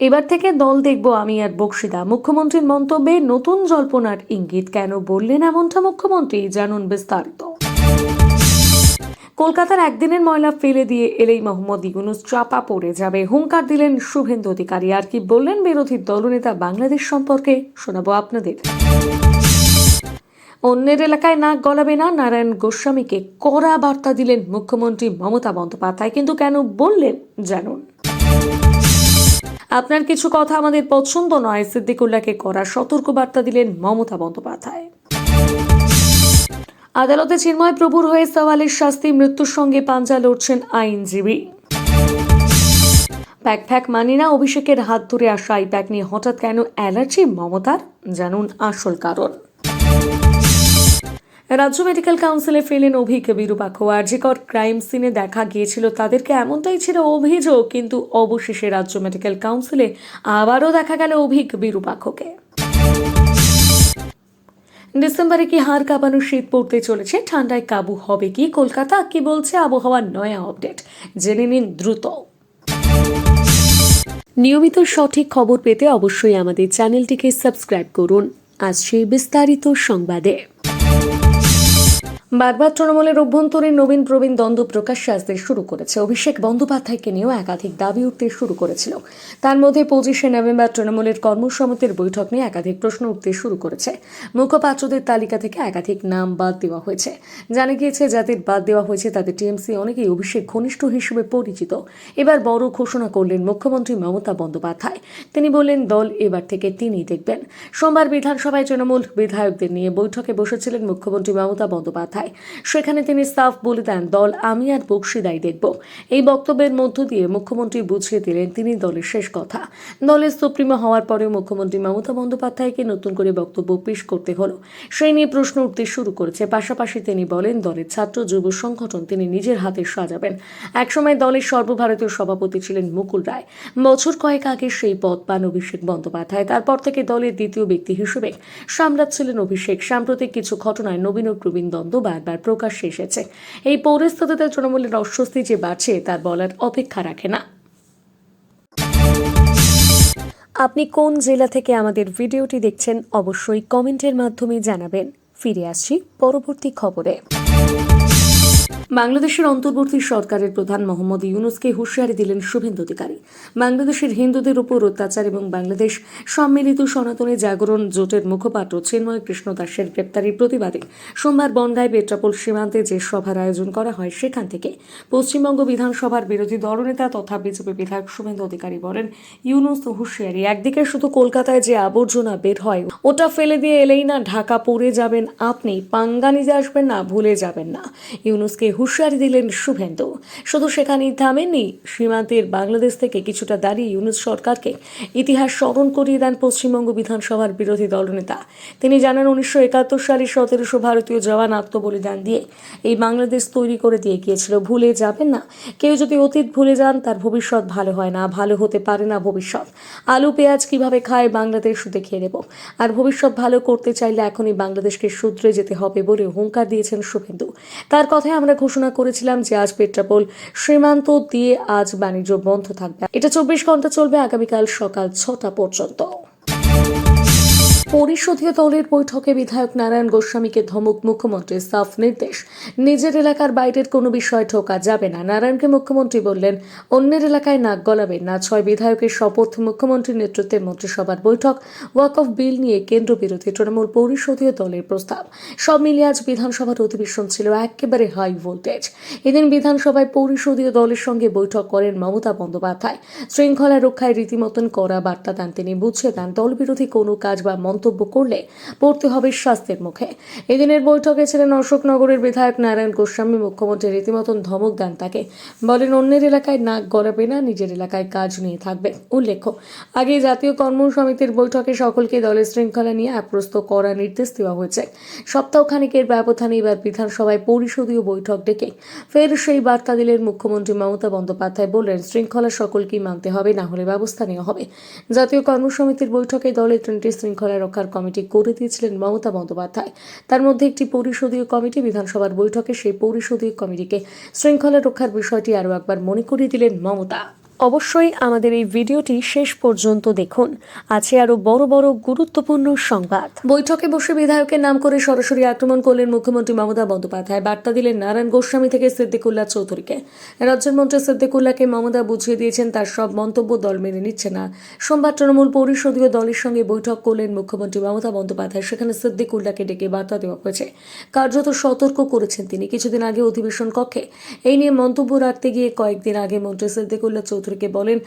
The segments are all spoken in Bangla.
এবার থেকে দল দেখব আমি আর বক্সিদা। মুখ্যমন্ত্রীর মন্তব্যে নতুন জল্পনার ইঙ্গিত। কেন বললেন এমনটা মুখ্যমন্ত্রী, জানুন বিস্তারিত। কলকাতার একদিনের ময়লা ফেলে দিয়ে এলেই মোহাম্মদ ইউনুস চাপা পড়ে যাবে। হুঙ্কার দিলেন শুভেন্দু অধিকারী। আর কি বললেন বিরোধী দলনেতা বাংলাদেশ সম্পর্কে, শোনাবো আপনাদের। অন্যের এলাকায় নাক গলাবে না নারায়ণ গোস্বামীকে। কড়া বার্তা দিলেন মুখ্যমন্ত্রী মমতা বন্দ্যোপাধ্যায়। কিন্তু কেন বললেন, জানুন। আপনার কিছু কথা আমাদের পছন্দ নয়, সিদ্দিকুল্লাহকে করা সতর্ক বার্তা দিলেন মমতা বন্দ্যোপাধ্যায়। আদালতে চিন্ময় প্রভুর হয়ে সওয়ালের শাস্তি, মৃত্যুর সঙ্গে পাঞ্জা লড়ছেন আইনজীবী। প্যাক ফ্যাক মানি না, অভিষেকের হাত ধরে আসা এই প্যাক নিয়ে হঠাৎ কেন অ্যালার্জি? মমতার জানুন আসল কারণ। রাজ্য মেডিকেল কাউন্সিলে ফেলেন অভিক বিরূপাক্ষ। আরজিকর ক্রাইম সিনে দেখা গিয়েছিল তাদেরকে এমনটাই ছিল অভিযোগ, কিন্তু অবশেষে রাজ্য মেডিকেল কাউন্সিলে আবারও দেখা গেল অভিক বিরূপাক্ষকে। ডিসেম্বরে কি হাড় কাঁপানো শীত পড়তে চলেছে? ঠান্ডায় কাবু হবে কি? কলকাতা কি বলছে? আবহাওয়ার নয়া আপডেট। জেনে নিন দ্রুত। নিয়মিত সঠিক খবর পেতে অবশ্যই আমাদের চ্যানেলটিকে সাবস্ক্রাইব করুন। আজ সেই বিস্তারিত সংবাদে। বারবার তৃণমূলের অভ্যন্তরীণ নবীন প্রবীণ দ্বন্দ্ব প্রকাশ্যে আসতে শুরু করেছে। অভিষেক বন্দ্যোপাধ্যায়কে নিয়েও একাধিক দাবি উঠতে শুরু করেছিল। তার মধ্যে পঁচিশে নভেম্বর তৃণমূলের কর্মসমিতির বৈঠক নিয়ে একাধিক প্রশ্ন উঠতে শুরু করেছে। মুখপাত্রদের তালিকা থেকে একাধিক নাম বাদ দেওয়া হয়েছে। জানা গিয়েছে, যাদের বাদ দেওয়া হয়েছে, তাদের টিএমসি অনেকেই অভিষেক ঘনিষ্ঠ হিসেবে পরিচিত। এবার বড় ঘোষণা করলেন মুখ্যমন্ত্রী মমতা বন্দ্যোপাধ্যায়। তিনি বললেন, দল এবার থেকে তিনিই দেখবেন। সোমবার বিধানসভায় তৃণমূল বিধায়কদের নিয়ে বৈঠকে বসেছিলেন মুখ্যমন্ত্রী মমতা বন্দ্যোপাধ্যায়। সেখানে তিনি সাফ বলে দেন, দল, আমি আর বক্সিদাই দেখব। এই বক্তব্যের মধ্য দিয়ে মুখ্যমন্ত্রী বুঝিয়ে দিলেন তিনি দলের শেষ কথা। দলের সুপ্রিমো হওয়ার পরেও মুখ্যমন্ত্রী মমতা বন্দ্যোপাধ্যায়কে নতুন করে বক্তব্য পেশ করতে হলো। সেই নিয়ে প্রশ্ন উঠতে শুরু করেছে। পাশাপাশি তিনি বলেন, দলের ছাত্র, যুব সংগঠন তিনি নিজের হাতে সাজাবেন। একসময় দলের সর্বভারতীয় সভাপতি ছিলেন মুকুল রায়। বছর কয়েক আগে সেই পদ পান অভিষেক বন্দ্যোপাধ্যায়। তারপর থেকে দলের দ্বিতীয় ব্যক্তি হিসেবে সামলাচ্ছিলেন অভিষেক। সাম্প্রতিক কিছু ঘটনায় নবীন ও প্রবীণ দ্বন্দ্ব বারবার প্রকাশ্যে এসেছে। এই পরিস্থিতিতে তৃণমূলের অস্বস্তি যে বাড়ছে তার বলার অপেক্ষা রাখে না। আপনি কোন জেলা থেকে আমাদের ভিডিওটি দেখছেন, অবশ্যই কমেন্টের মাধ্যমে জানাবেন। ফিরে আসছি পরবর্তী খবরে। বাংলাদেশের অন্তর্বর্তী সরকারের প্রধান মোহাম্মদ ইউনুসকে হুঁশিয়ারি দিলেন শুভেন্দু অধিকারী। বাংলাদেশের হিন্দুদের উপর অত্যাচার এবং বাংলাদেশ সম্মিলিত সনাতনী জাগরণ জোটের মুখপাত্র চিন্ময় কৃষ্ণ দাসের গ্রেপ্তারির প্রতিবাদে সোমবার বনগায় বেট্রাপোল সীমান্তে যে সভার আয়োজন করা হয়, সেখান থেকে পশ্চিমবঙ্গ বিধানসভার বিরোধী দলনেতা তথা বিজেপি বিধায়ক শুভেন্দু অধিকারী বলেন, ইউনুস হুঁশিয়ারি, একদিকে শুধু কলকাতায় যে আবর্জনা বের হয়, ওটা ফেলে দিয়ে এলেই না ঢাকা পড়ে যাবেন আপনি পাঙ্গা নিজে আসবেন না, ভুলে যাবেন না। ইউনুসকে হুঁশিয়ারি দিলেন শুভেন্দু। শুধু সেখানেই থামেননি, সীমান্তের বাংলাদেশ থেকে কিছুটা দাঁড়িয়ে ইউনুস সরকারকে ইতিহাস স্মরণ করিয়ে দেন পশ্চিমবঙ্গ বিধানসভার বিরোধী দলনেতা। তিনি জানান, উনিশশো একাত্তর সালে সতেরোশো ভারতীয় জওয়ান আত্মবলিদান দিয়ে এই বাংলাদেশ তৈরি করে দিয়ে গিয়েছিল। ভুলে যাবেন না, কেউ যদি অতীত ভুলে যান, তার ভবিষ্যৎ ভালো হয় না, ভালো হতে পারে না ভবিষ্যৎ। আলু, পেঁয়াজ কীভাবে খায় বাংলাদেশ দেখে নেব আর ভবিষ্যৎ ভালো করতে চাইলে এখনই বাংলাদেশকে শুধরে যেতে হবে বলে হুঙ্কার দিয়েছেন শুভেন্দু। তার কথায় আমরা ঘোষণা করেছিলাম যে আজ পেট্রাপোল সীমান্ত দিয়ে আজ বাণিজ্য বন্ধ থাকবে। এটা চব্বিশ ঘণ্টা চলবে আগামীকাল সকাল ছটা পর্যন্ত। পরিষদীয় দলের বৈঠকে বিধায়ক নারায়ণ গোস্বামীকে ধমক মুখ্যমন্ত্রীর সাফ নির্দেশ। নিজের এলাকার বাইরের কোনো বিষয় ঠোকা যাবে না। নারায়ণকে মুখ্যমন্ত্রী বললেন, অন্যের এলাকায় নাক গলাবেন না। ছয় বিধায়কের শপথ মুখ্যমন্ত্রীর নেতৃত্বে মন্ত্রিসভার বৈঠক, ওয়াক অফ বিল নিয়ে কেন্দ্র বিরোধী তৃণমূল পরিষদীয় দলের প্রস্তাব। সব মিলিয়ে আজ বিধানসভার অধিবেশন ছিল একেবারে হাই ভোল্টেজ। এদিন বিধানসভায় পরিষদীয় দলের সঙ্গে বৈঠক করেন মমতা বন্দ্যোপাধ্যায়। শৃঙ্খলা রক্ষায় রীতিমতন করা বার্তা দেন তিনি। বুঝিয়ে দেন, দলবিরোধী কোনো কাজ বা মন্তব্য করলে পড়তে হবে শাস্তির মুখে। এদিনের বৈঠকে ছিলেন অশোকনগরের বিধায়ক নারায়ণ গোস্বামী। মুখ্যমন্ত্রী রীতিমতন ধমক দেন তাকে। বলেন, অন্যের এলাকায় নাক গড়াবে না, নিজের এলাকায় কাজ নিয়ে থাকবে। উল্লেখ্য, আগে জাতীয় কর্ম সমিতির বৈঠকে সকলকে দলের শৃঙ্খলা নিয়ে আপ্রস্ত করার নির্দেশ দেওয়া হয়েছে। সপ্তাহখানিকের ব্যবধানে এবার বিধানসভায় পরিষদীয় বৈঠক ডেকে ফের সেই বার্তা দিলেন মুখ্যমন্ত্রী মমতা বন্দ্যোপাধ্যায়। বললেন, শৃঙ্খলা সকলকেই মানতে হবে, না হলে ব্যবস্থা নেওয়া হবে। জাতীয় কর্মসমিতির বৈঠকে দলের তিনটি শৃঙ্খলা রক্ষার কমিটি করে দিয়েছিলেন মমতা বন্দ্যোপাধ্যায়। তার মধ্যে একটি পরিষদীয় কমিটি বিধানসভার বৈঠকে সেই পরিষদীয় কমিটিকে শৃঙ্খলা রক্ষার বিষয়টি আরও একবার মনে করিয়ে দিলেন মমতা। অবশ্যই আমাদের এই ভিডিওটি শেষ পর্যন্ত দেখুন। আছে আরও বড় বড় গুরুত্বপূর্ণ সংবাদ। বৈঠকে বসে বিধায়কের নাম করে সরাসরি আক্রমণ করলেন মুখ্যমন্ত্রী মমতা বন্দ্যোপাধ্যায়। বার্তা দিলেন নারায়ণ গোস্বামী থেকে সিদ্দিকুল্লাহ চৌধুরীকে। রাজ্যের মন্ত্রী সিদ্দিকুল্লাহকে মমতা বুঝিয়ে দিয়েছেন, তার সব মন্তব্য দল মেনে নিচ্ছে না। সোমবার তৃণমূল পরিষদীয় দলের সঙ্গে বৈঠক করলেন মুখ্যমন্ত্রী মমতা বন্দ্যোপাধ্যায়। সেখানে সিদ্দিকুল্লাহকে ডেকে বার্তা দেওয়া হয়েছে। কার্যত সতর্ক করেছেন তিনি। কিছুদিন আগে অধিবেশন কক্ষে এই নিয়ে মন্তব্য রাখতে গিয়ে কয়েকদিন আগে মন্ত্রী সিদ্দিকুল্লাহ চৌধুরীকে বলেন,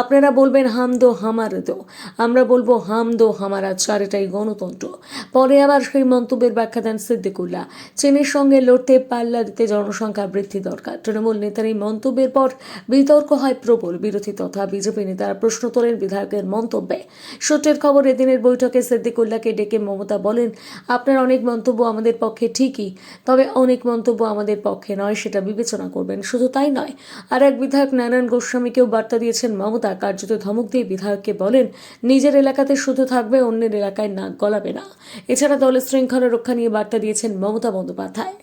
আপনারা বলবেন হাম দো হামার দো, আমরা বলব হাম দো হামারা, চার এটাই গণতন্ত্র। পরে আবার সেই মন্তব্যের ব্যাখ্যা দেন সিদ্দিকুল্লাহ। চীনের সঙ্গে লড়তে পাল্লা দিতে জনসংখ্যা বৃদ্ধি দরকার। তৃণমূল নেতার এই মন্তব্যের পর বিতর্ক হয় প্রবল বিরোধী তথা বিজেপি নেতারা প্রশ্ন তোলেন বিধায়কের মন্তব্যে। সূত্রের খবর এদিনের বৈঠকে সিদ্দিকুল্লাহকে ডেকে মমতা বলেন, আপনার অনেক মন্তব্য আমাদের পক্ষে ঠিকই, তবে অনেক মন্তব্য আমাদের পক্ষে নয়, সেটা বিবেচনা করবেন। শুধু তাই নয় আর এক বিধায়ক নারায়ণ গোস্বামীকেও বার্তা দিয়েছেন মমতা। কার্যত ধমক দিয়ে বিধায়ককে বলেন, নিজের এলাকাতে শুধু থাকবে, অন্যের এলাকায় নাক গলাবে না। এছাড়া দলের শৃঙ্খলা রক্ষা নিয়ে বার্তা দিয়েছেন মমতা বন্দ্যোপাধ্যায়।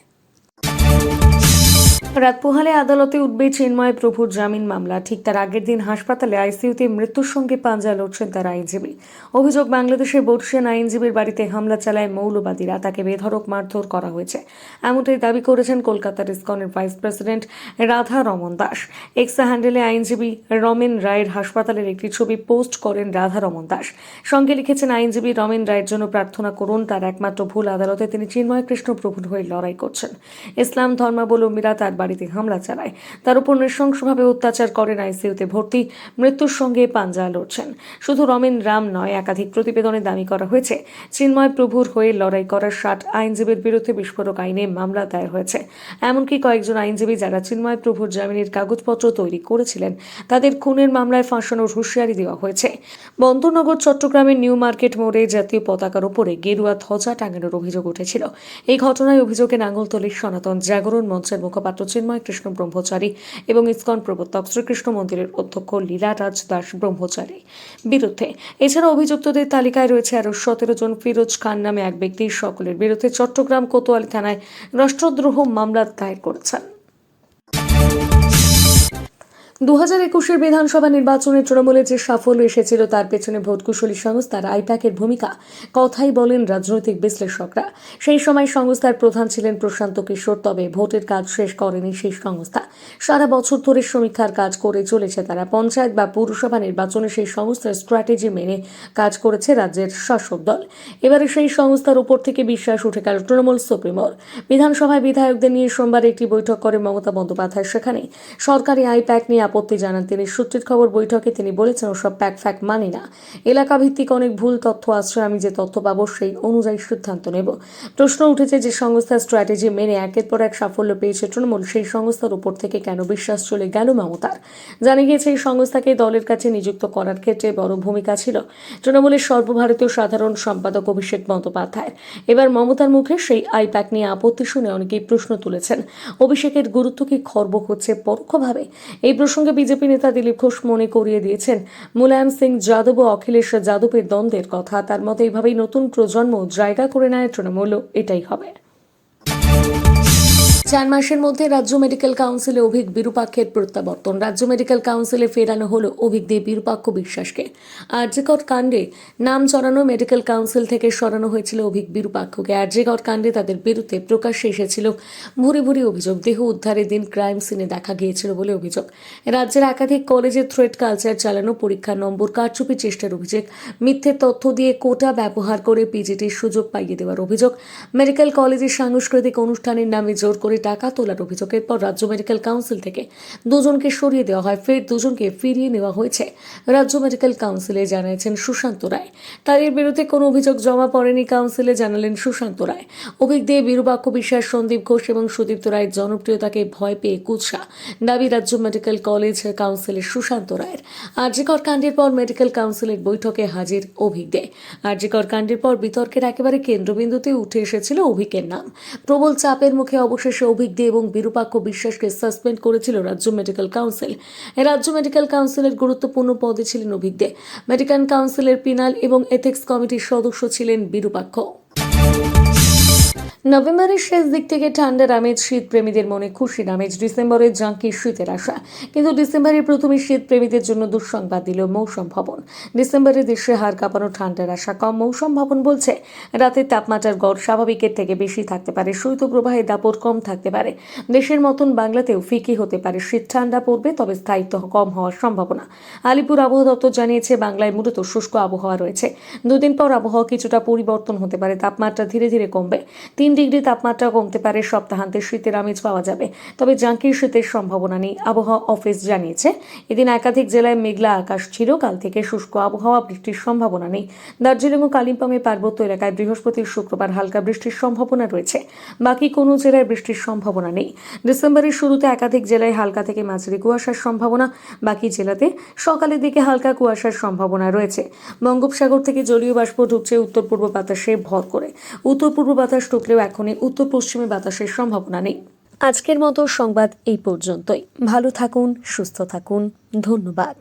রাত পোহালে আদালতে উঠবে চিন্ময় প্রভুর জামিন মামলা। ঠিক তার আগের দিন হাসপাতালে আইসিইউতে মৃত্যুর সঙ্গে পাঞ্জা লড়ছেন তার আইনজীবী। অভিযোগ, বাংলাদেশের বর্ষিয়ান আইনজীবীর বাড়িতে হামলা চালায় মৌলবাদীরা। তাকে বেধড়ক মারধর করা হয়েছে। এমনটাই দাবি করেছেন কলকাতার ইসকনের ভাইস প্রেসিডেন্ট রাধা রমন দাস। এক্সা হ্যান্ডেলে আইনজীবী রমেন রায়ের হাসপাতালের একটি ছবি পোস্ট করেন রাধা রমন দাস। সঙ্গে লিখেছেন, আইনজীবী রমেন রায়ের জন্য প্রার্থনা করুন, তার একমাত্র ভুল আদালতে তিনি চিন্ময় কৃষ্ণ প্রভুর হয়ে লড়াই করছেন। ইসলাম ধর্মাবলম্বীরা তার বাড়িতে হামলা চালায়। তার উপর নৃশংসভাবে অত্যাচার করেন আইসিইউতে ভর্তি, মৃত্যুর সঙ্গে পাঞ্জা লড়ছেন। শুধু রমেন রাম নয়, একাধিক প্রতিবেদনে দাবি করা হয়েছে, চিন্ময় প্রভুর হয়ে লড়াই করার ষাট আইনজীবীর বিরুদ্ধে বিস্ফোরক আইনে মামলা দায়ের হয়েছে। এমনকি কয়েকজন আইনজীবী যারা চিন্ময় প্রভুর জামিনের কাগজপত্র তৈরি করেছিলেন, তাদের খুনের মামলায় ফাঁসানোর হুঁশিয়ারি দেওয়া হয়েছে। বন্দরনগর, চট্টগ্রামের নিউ মার্কেট মোড়ে জাতীয় পতাকার উপরে গেরুয়া ধ্বজা টাঙানোর অভিযোগ উঠেছিল। এই ঘটনায় অভিযোগে নাঙ্গলতলী সনাতন জাগরণ মঞ্চের মুখপাত্র চিন্ময় কৃষ্ণ ব্রহ্মচারী এবং ইসকন প্রবর্তক শ্রীকৃষ্ণ মন্দিরের অধ্যক্ষ লীলা রাজ দাস ব্রহ্মচারী। বিরুদ্ধে, এছাড়া অভিযুক্তদের তালিকায় রয়েছে আরও সতেরো জন ফিরোজ খান নামে এক ব্যক্তি। সকলের বিরুদ্ধে চট্টগ্রাম কোতোয়ালি থানায় রাষ্ট্রদ্রোহ মামলা দায়ের করেছেন। দু হাজার একুশের বিধানসভা নির্বাচনে তৃণমূলের যে সাফল্য এসেছিল, তার পেছনে ভোটকুশলী সংস্থার আইপ্যাকের ভূমিকা। কথাই বলেন রাজনৈতিক বিশ্লেষকরা। সেই সময় সংস্থার প্রধান ছিলেন প্রশান্ত কিশোর, তবে ভোটের কাজ শেষ করেনি সেই সংস্থা। সারা বছর ধরে সমীক্ষার কাজ করে চলেছে তারা। পঞ্চায়েত বা পৌরসভা নির্বাচনে সেই সংস্থার স্ট্র্যাটেজি মেনে কাজ করেছে রাজ্যের শাসক দল। এবারে সেই সংস্থার উপর থেকে বিশ্বাস উঠে গেল তৃণমূল সুপ্রিমোর বিধানসভায় বিধায়কদের নিয়ে সোমবার একটি বৈঠক করে মমতা বন্দ্যোপাধ্যায় সেখানে। সরকারি আইপ্যাক নিয়ে আপত্তি জানান তিনি। সূত্রের খবর, বৈঠকে তিনি বলেছেন, ওসব প্যাক ফ্যাক মানি না। এলাকা ভিত্তিক অনেক ভুল তথ্য আসছে আমি যে তথ্য পাবো সেই অনুযায়ী সিদ্ধান্ত নেব। প্রশ্ন উঠেছে যে সংস্থার স্ট্র্যাটেজি মেনে একের পর এক সাফল্য পেয়েছে তৃণমূল, সেই সংস্থার উপর থেকে কেন বিশ্বাস চলে গেল মমতার? জানা গিয়েছে, এই সংস্থাকে দলের কাছে নিযুক্ত করার ক্ষেত্রে বড় ভূমিকা ছিল তৃণমূলের সর্বভারতীয় সাধারণ সম্পাদক অভিষেক বন্দ্যোপাধ্যায়ের। এবার মমতার মুখে সেই আইপ্যাক নিয়ে আপত্তি শুনে অনেকেই প্রশ্ন তুলেছেন, অভিষেকের গুরুত্ব কি খর্ব হচ্ছে পরোক্ষভাবে? এই প্রসঙ্গে বিজেপি নেতা দিলীপ ঘোষ মনে করিয়ে দিয়েছেন, মুলায়ম সিং যাদব ও অখিলেশ যাদবের দ্বন্দ্বের কথা। তার মতে এভাবেই নতুন প্রজন্ম জায়গা করে নেয় তৃণমূল। এটাই হবে। চার মাসের মধ্যে রাজ্য মেডিকেল কাউন্সিলে অভিক বিরূপাক্ষের প্রত্যাবর্তন। রাজ্য মেডিকেল কাউন্সিলে ফেরানো হলো অভিক দিয়ে বিরূপাক্ষ বিশ্বাসকে। আর্যকর কাণ্ডে নাম চড়ানো মেডিকেল কাউন্সিল থেকে সরানো হয়েছিল অভিক বিরূপাক্ষকে। আর্যকর কাণ্ডে তাদের বিরুদ্ধে প্রকাশ্যে এসেছিল ভুরি ভুরি অভিযোগ। দেহ উদ্ধারের দিন ক্রাইম সিনে দেখা গিয়েছিল বলে অভিযোগ। রাজ্যের একাধিক কলেজে থ্রেড কালচার চালানো পরীক্ষা নম্বর কারচুপি চেষ্টার অভিযোগ। মিথ্যে তথ্য দিয়ে কোটা ব্যবহার করে পিজিটির সুযোগ পাইয়ে দেওয়ার অভিযোগ। মেডিকেল কলেজের সাংস্কৃতিক অনুষ্ঠানের নামে জোর করে টাকা তোলার অভিযোগের পর রাজ্য মেডিকেল কাউন্সিল থেকে দুজনকে সরিয়ে দেওয়া হয়। ফের দুজনকে ফিরিয়ে নেওয়া হয়েছে। রাজ্য মেডিকেল কাউন্সিলে জানিয়েছেন সুশান্ত রায়। তার এর বিরুদ্ধে কোনো অভিযোগ জমা পড়েনি। কাউন্সিলে জানালেন সুশান্ত রায়। অভিক দিয়ে বীরবাক্য বিশ্বাস, সন্দীপ ঘোষ এবং সুদীপ্ত রায়ের জনপ্রিয়তাকে ভয় পেয়ে কুৎসা। দাবি রাজ্য মেডিকেল কলেজ কাউন্সিলের সুশান্ত রায়ের। আরজিকর কাণ্ডের পর মেডিকেল কাউন্সিলের বৈঠকে হাজির অভিক দে। আরজিকর কাণ্ডের পর বিতর্কের একেবারে কেন্দ্রবিন্দুতে উঠে এসেছিল অভিকের নাম। প্রবল চাপের মুখে অবশেষে অভিক দে এবং বিরূপাক্ষ বিশ্বাসকে সাসপেন্ড করেছিল রাজ্য মেডিকেল কাউন্সিল। রাজ্য মেডিকেল কাউন্সিলের গুরুত্বপূর্ণ পদে ছিলেন অভিজ্ঞ। মেডিকেল কাউন্সিলের পিনাল এবং এথিক্স কমিটির সদস্য ছিলেন বিরূপাক্ষ। নভেম্বরের শেষ দিক থেকে ঠান্ডার আমেজ শীত প্রেমীদের মনে খুশির আমেজ, ডিসেম্বরের জাঁকি শীতের আশা। কিন্তু ডিসেম্বরের প্রথমে শীত প্রেমীদের জন্য দুঃসংবাদ দিল মৌসুম ভবন। ডিসেম্বরে দেশে হার কাঁপানো ঠান্ডার আশা কম। মৌসুম ভবন বলছে, রাতের তাপমাত্রার গড় স্বাভাবিকের থেকে বেশি থাকতে পারে শৈত্যপ্রবাহের দাপট কম থাকতে পারে। দেশের মতন বাংলাতেও ফিকি হতে পারে শীত। ঠান্ডা পড়বে, তবে স্থায়িত্ব কম হওয়ার সম্ভাবনা। আলিপুর আবহাওয়া দপ্তর জানিয়েছে, বাংলায় মূলত শুষ্ক আবহাওয়া রয়েছে। দুদিন পর আবহাওয়া কিছুটা পরিবর্তন হতে পারে, তাপমাত্রা ধীরে ধীরে কমবে। তিন ডিগ্রি তাপমাত্রা কমতে পারে সপ্তাহান্তে শীতের আমেজ পাওয়া যাবে। তবে জাঁকির শীতের সম্ভাবনা নেই, আবহাওয়া অফিস জানিয়েছে। এদিন একাধিক জেলায় মেঘলা আকাশ ছিল, কাল থেকে শুষ্ক আবহাওয়া, বৃষ্টির সম্ভাবনা নেই। দার্জিলিং ও কালিম্পংয়ের পার্বত্য এলাকায় বৃহস্পতি শুক্রবার হালকা বৃষ্টির সম্ভাবনা রয়েছে। বাকি কোনো জেলায় বৃষ্টির সম্ভাবনা নেই। ডিসেম্বরের শুরুতে একাধিক জেলায় হালকা থেকে মাঝারি কুয়াশার সম্ভাবনা, বাকি জেলাতে সকালের দিকে হালকা কুয়াশার সম্ভাবনা রয়েছে। বঙ্গোপসাগর থেকে জলীয় বাষ্প ঢুকছে উত্তর পূর্ব বাতাসে ভর করে। উত্তর পূর্ব বাতাস ঢুকলেও এখনই উত্তর পশ্চিমে বাতাসের সম্ভাবনা নেই। আজকের মতো সংবাদ এই পর্যন্তই। ভালো থাকুন, সুস্থ থাকুন। ধন্যবাদ।